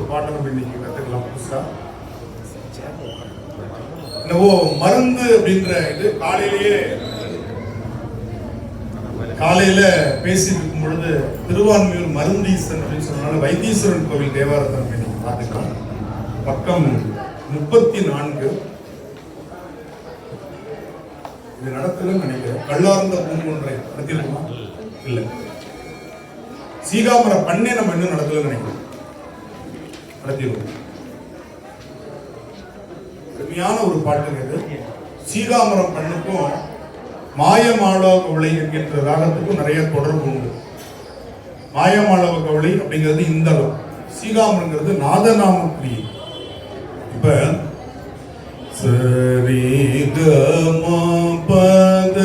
ஒரு பாட்டை நம்ம இன்னைக்கு கத்துக்கலாம் புதுசா? என்னவோ மருந்து அப்படின்ற இது காலையிலேயே காலையில பேசிட்டு இருக்கும் பொழுது திருவான்மையூர் மருந்தீசன் அப்படின்னு சொன்னால வைத்தீஸ்வரன் கோவில் தேவாரத்தை நம்ம இன்னைக்கு பார்த்துக்கலாம். பக்கம் முப்பத்தி நான்கு. இது நடத்தலன்னு நினைக்கிறேன். கல்லார்ந்த பூங்கொன்றை நடத்திருக்குமா இல்ல. சீகாமர பண்ணே நம்ம இன்னும் நடத்தலன்னு நினைக்கிறோம் நடத்திருக்கோம் அருமையான ஒரு பாட்டுங்க இது. சீதாமரம் பண்ணுக்கும் மாயமாளவ கவலை என்கின்ற ராகத்துக்கும் நிறைய தொடர்பு உண்டு. மாயமாளவ கவலை அப்படிங்கிறது இந்தளம் சீகாமரங்கிறது நாதநாம கிரியை இப்ப சரி பத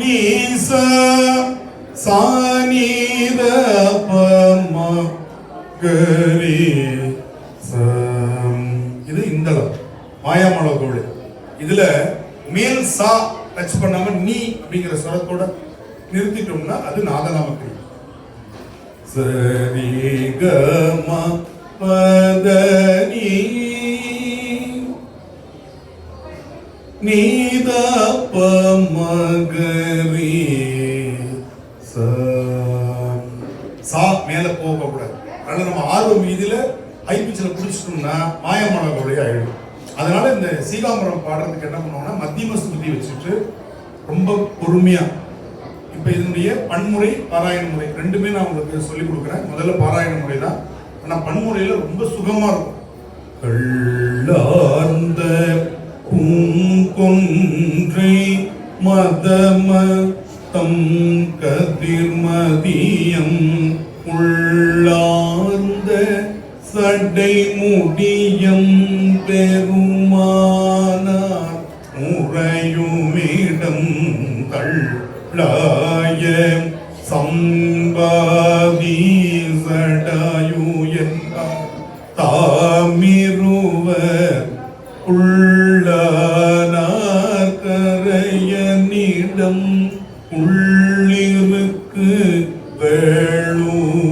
நீச சானித பம கரீ சிங்களம் இந்தளம் மாயாமளவு இதுல மேல் சா டச் பண்ணாம நீ அப்படிங்கிற ஸ்வரத்தோட நிறுத்திட்டோம்னா அது நாதநாம கிரியை சரி க ம பத நீத மகரி சா மேல போக கூடாது அதனால நம்ம ஆர்வம் இதுல ஹை பிடிச்சிட்டோம்னா மாயமான கவலையா ஆயிடும் அதனால இந்த சீகாமரம் பாடுறதுக்கு என்ன பண்ணுவோம்னா மத்தியம ஸ்மிருதி வச்சுட்டு ரொம்ப பொறுமையாக இப்போ இதனுடைய பன்முறை பாராயண முறை ரெண்டுமே நான் உங்களுக்கு சொல்லி கொடுக்குறேன். முதல்ல பாராயண முறை தான். ஆனால் பன்முறையில் ரொம்ப சுகமாக இருக்கும். கள்ளார்ந்த பூங்கொன்றை மதம தம் கதிர்மதியம் உள்ளார்ந்த சடை முடியம் பெருமானார். முறையுமிடம் கள்ளாய சம்பாவி சடாயு தாமிருவ தாமிருவர் உள்ளானார் கரையனிடம் உள்ளிருக்கு வேளூர்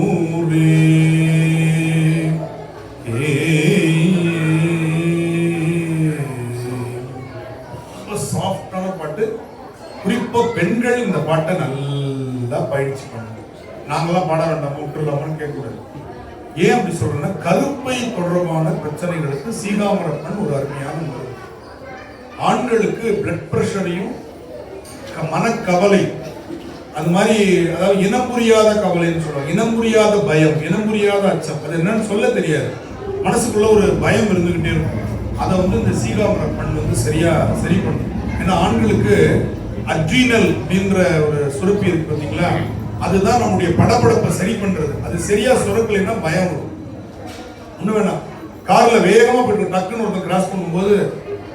குறிப்பா பெண்கள் இந்த பாட்டை நல்லா பயிற்சி பண்ணணும். நாங்களாம் பாட வேண்டாமா விட்டுலாமான்னு கேட்கக்கூடாது. ஏன் அப்படி சொல்றேன்னா கருப்பை தொடர்பான பிரச்சனைகளுக்கு சீகாமரப்பன் ஒரு அருமையான முறை. ஆண்களுக்கு பிளட் பிரஷரையும் மனக்கவலை. அது மாதிரி அதாவது இனம் புரியாத கவலைன்னு சொல்லுவாங்க. இனம் புரியாத பயம் இனம் புரியாத அச்சம். அது என்னன்னு சொல்ல தெரியாது. மனசுக்குள்ள ஒரு பயம் இருந்துகிட்டே இருக்கும். அதை வந்து இந்த சீகாமரப்பன் வந்து சரியா சரி பண்ணும் ஏன்னா ஆண்களுக்கு அட்ரீனல் அப்படின்ற ஒரு சுரப்பி இருக்கு பார்த்தீங்களா அதுதான் நம்முடைய படபடப்பை சரி பண்றது. அது சரியா சுரக்கலைன்னா பயம் வரும். ஒண்ணு வேணாம். கார்ல வேகமா போயிட்டு டக்குன்னு ஒருத்தர் கிராஸ் பண்ணும்போது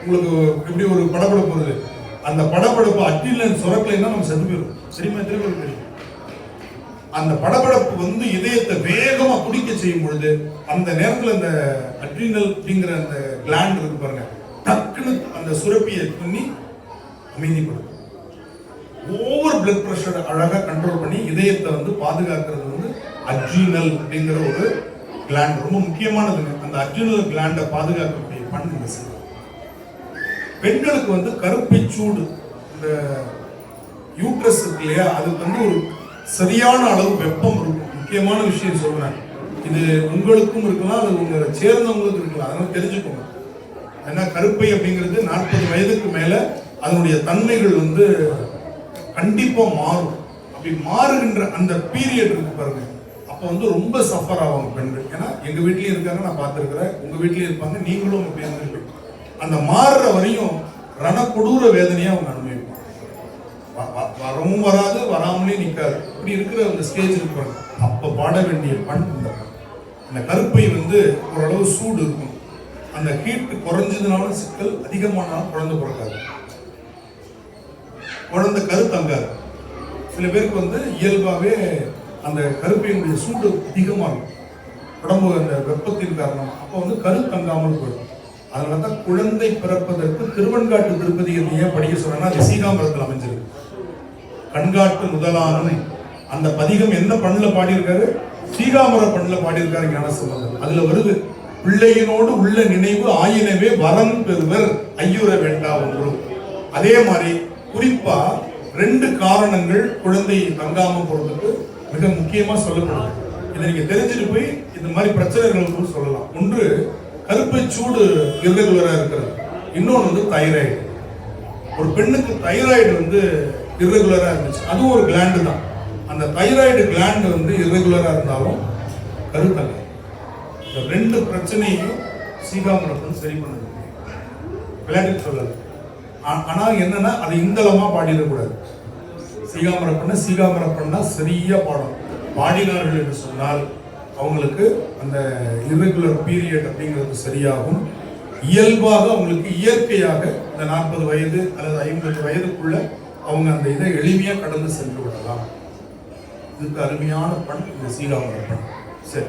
உங்களுக்கு எப்படி ஒரு படபடப்பு வருது? அந்த படபடப்பு அட்ரீனல் சுரக்கலைன்னா நம்ம செத்து போயிடும் சரிமா திரும்ப தெரியும்? அந்த படபடப்பு வந்து இதயத்தை வேகமா குடிக்க செய்யும் பொழுது அந்த நேரத்துல அந்த அட்ரினல் அப்படிங்கிற அந்த கிளாண்ட் இருக்கு பாருங்க. டக்குன்னு அந்த சுரப்பியை பண்ணி அமைதிப்படுத்தும். ஓவர் பிளட் ப்ரெஷரை அழகாக கண்ட்ரோல் பண்ணி இதயத்தை வந்து பாதுகாக்கிறது வந்து அட்ரினல் அப்படிங்கிற ஒரு கிளாண்ட் ரொம்ப முக்கியமானதுங்க. அந்த அட்ரினல் கிளாண்டை பாதுகாக்கக்கூடிய பண்பு இந்த பெண்களுக்கு வந்து கருப்பை சூடு இந்த யூட்ரஸ் இருக்கு இல்லையா? அதுக்கு வந்து ஒரு சரியான அளவு வெப்பம் இருக்கும். முக்கியமான விஷயம் சொல்றேன். இது உங்களுக்கும் இருக்கலாம் அது உங்களை சேர்ந்தவங்களுக்கும் இருக்கலாம். அதனால தெரிஞ்சுக்கோங்க. ஏன்னா கருப்பை அப்படிங்கிறது நாற்பது வயதுக்கு மேல அதனுடைய தன்மைகள் வந்து கண்டிப்பா மாறும். அப்படி மாறுகின்ற அந்த பீரியட் இருக்கு பாருங்க. அப்போ வந்து ரொம்ப சஃபர் ஆகும் பெண்கள். ஏன்னா எங்க வீட்லயும் இருக்காங்க நான் பார்த்துருக்கிறேன். உங்க வீட்லயும் இருப்பாங்க நீங்களும் அப்படி அந்த மாறுற வரையும் ரணக்கொடூர வேதனையாக அவங்க அனுபவிப்பாங்க. வரவும் வராது வராமலே நிற்காது இப்படி இருக்கிற அந்த ஸ்டேஜ் இருப்பாங்க அப்ப பாட வேண்டிய பண் இந்த அந்த கருப்பை வந்து ஓரளவு சூடு இருக்கும். அந்த ஹீட் குறைஞ்சதுனாலும் சிக்கல் அதிகமானாலும் குழந்தை பிறக்காது. குழந்தை கருத்தங்காது சில பேருக்கு வந்து இயல்பாகவே அந்த கருப்பையினுடைய சூடு அதிகமாக இருக்கும் உடம்பு அந்த வெப்பத்தின் காரணம். அப்போ வந்து கரு தங்காமல் போயிடும். அதனால தான் குழந்தை பிறப்பதற்கு திருவன்காட்டு திருப்பதி ஏன் படிக்க சொல்றேன்னா அது சீகாமரத்தில் அமைஞ்சிருக்கு. கண்காட்டு முதலானும் அந்த பதிகம் என்ன பண்ணில் பாடியிருக்காரு? சீகாமர பண்ணில் பாடியிருக்காரு ஞானசம்பந்தர். அதில் வருது பிள்ளையினோடு உள்ள நினைவு ஆயினவே வரம் பெறுவர். ஐயுற வேண்டா ஒன்று. அதே மாதிரி குறிப்பா ரெண்டு காரணங்கள் குழந்தை தங்காம போறதுக்கு மிக முக்கியமா சொல்லப்படுது. இதை நீங்க தெரிஞ்சுட்டு போய் இந்த மாதிரி பிரச்சனைகளுக்கு சொல்லலாம். ஒன்று கருப்பை சூடு irregular-ஆ இருக்கிறது. இன்னொன்று வந்து தைராய்டு. ஒரு பெண்ணுக்கு தைராய்டு வந்து irregular-ஆ இருந்துச்சு. அதுவும் ஒரு கிளாண்டு தான். அந்த தைராய்டு கிளாண்டு வந்து irregular-ஆ இருந்தாலும் கருத்தல்ல. இந்த ரெண்டு பிரச்சனையும் சீகாமரப்பன் சரி பண்ணுது. விளையாட்டு சொல்லலை. ஆ- என்னன்னா அது இந்தளமாக பாடிடக்கூடாது. சீகாமரப்பண்ண சீகாமரப்பண்ணா சரியாக பாடும் பாடினார்கள் என்று சொன்னால் அவங்களுக்கு அந்த irregular பீரியட் அப்படிங்கிறது சரியாகும். இயல்பாக அவங்களுக்கு இயற்கையாக இந்த நாற்பது வயது அல்லது ஐம்பது வயதுக்குள்ள அவங்க அந்த இதை எளிமையாக கடந்து சென்று விடலாம். இதுக்கு அருமையான பண் இந்த சீகாமர பண் சரி.